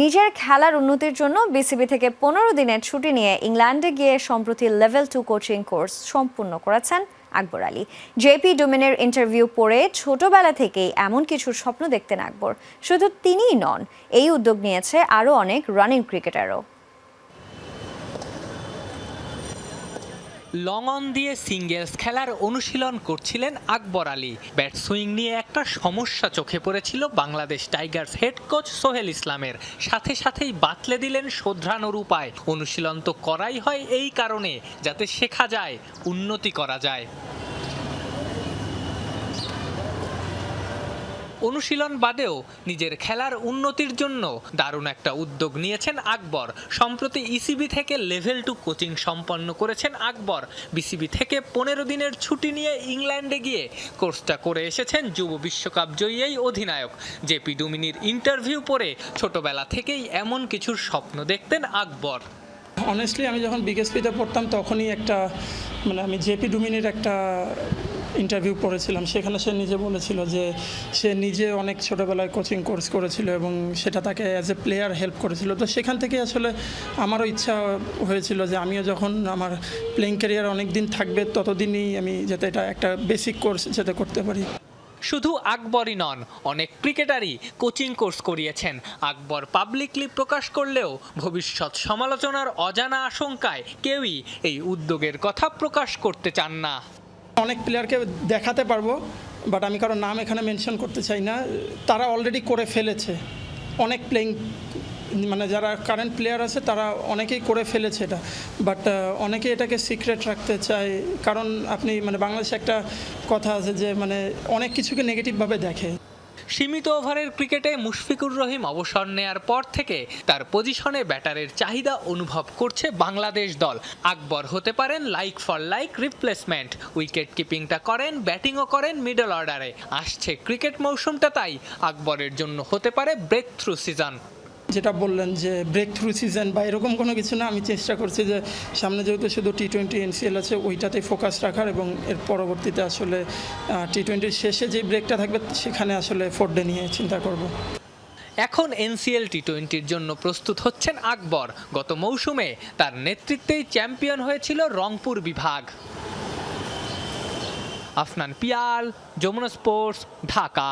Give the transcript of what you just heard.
নিজের খেলার উন্নতির জন্য বিসিবি থেকে পনেরো দিনের ছুটি নিয়ে ইংল্যান্ডে গিয়ে সম্প্রতি লেভেল টু কোচিং কোর্স সম্পূর্ণ করেছেন আকবর আলী। জেপি ডোমেনের ইন্টারভিউ পড়ে ছোটবেলা থেকেই এমন কিছু স্বপ্ন দেখতেন আকবর। শুধু তিনিই নন, এই উদ্যোগ নিয়েছে আরও অনেক রানিং ক্রিকেটারও লং অন দিয়ে সিঙ্গেলস খেলার অনুশীলন করছিলেন আকবর আলী। ব্যাট সুইং নিয়ে একটা সমস্যা চোখে পড়েছিল Bangladesh tigers head coach Sohel ইসলামের। সাথে সাথেই বাতলে দিলেন শোধরানোর উপায়। অনুশীলন তো করাই হয় এই কারণে, যাতে শেখা যায়, উন্নতি করা যায়। অনুশীলন বাদেও নিজের খেলার উন্নতির জন্য দারুণ একটা উদ্যোগ নিয়েছেন আকবর। সম্প্রতি ইসিবি থেকে লেভেল টু কোচিং সম্পন্ন করেছেন আকবর। বিসিবি থেকে পনেরো দিনের ছুটি নিয়ে ইংল্যান্ডে গিয়ে কোর্সটা করে এসেছেন যুব বিশ্বকাপ জয়ী এই অধিনায়ক জেপি ডুমিনির ইন্টারভিউ পড়ে ছোটবেলা থেকেই এমন কিছুর স্বপ্ন দেখতেন আকবর। অনেস্টলি আমি যখন বিকেএসপিতে পড়তাম, তখনই একটা মানে আমি জেপি ডুমিনির একটা ইন্টারভিউ পড়েছিলাম, সেখানে সে নিজে বলেছিল যে সে নিজে অনেক ছোটোবেলায় কোচিং কোর্স করেছিল এবং সেটা তাকে অ্যাজ এ প্লেয়ার হেল্প করেছিল। তো সেখান থেকে আসলে আমারও ইচ্ছা হয়েছিল যে আমিও যখন আমার প্লেইং ক্যারিয়ার অনেক দিন থাকবে, ততদিনই আমি যাতে এটা একটা বেসিক কোর্স যাতে করতে পারি। শুধু আকবরই নন, অনেক ক্রিকেটারই কোচিং কোর্স করিয়েছেন। আকবর পাবলিকলি প্রকাশ করলেও ভবিষ্যৎ সমালোচনার অজানা আশঙ্কায় কেউই এই উদ্যোগের কথা প্রকাশ করতে চান না। অনেক প্লেয়ারকে দেখাতে পারব বাট আমি কারও নাম এখানে মেনশন করতে চাই না। তারা অলরেডি করে ফেলেছে। অনেক প্লেয়িং মানে যারা কারেন্ট প্লেয়ার আছে, তারা অনেকেই করে ফেলেছে এটা। বাট অনেকে এটাকে সিক্রেট রাখতে চায়। কারণ আপনি মানে বাংলাদেশে একটা কথা আছে যে মানে অনেক কিছুকে নেগেটিভভাবে দেখে। সীমিত ওভারের ক্রিকেটে মুশফিকুর রহিম অবসর নেয়ার পর থেকে তার পজিশনে ব্যাটারের চাহিদা অনুভব করছে বাংলাদেশ দল। আকবর হতে পারেন like for like replacement wicket কিপিংটা করেন, ব্যাটিংও করেন মিডল অর্ডারে আসছে ক্রিকেট মৌসুমটা তাই। আকবরের জন্য হতে পারে ব্রেক থ্রু সিজন যেটা বললেন যে ব্রেক থ্রু সিজন বা এরকম কোনো কিছু না, আমি চেষ্টা করছি যে সামনে যেহেতু শুধু টি টোয়েন্টি এনসিএল আছে ওইটাতে ফোকাস রাখার এবং এর পরবর্তীতে আসলে টি টোয়েন্টির শেষে যে ব্রেকটা থাকবে সেখানে আসলে ফোর ডে নিয়ে চিন্তা করব। এখন এনসিএল টি টোয়েন্টির জন্য প্রস্তুত হচ্ছেন আকবর। গত মৌসুমে তার নেতৃত্বেই চ্যাম্পিয়ন হয়েছিল রংপুর বিভাগ। আফনান পিয়াল, যমুনা স্পোর্টস, ঢাকা।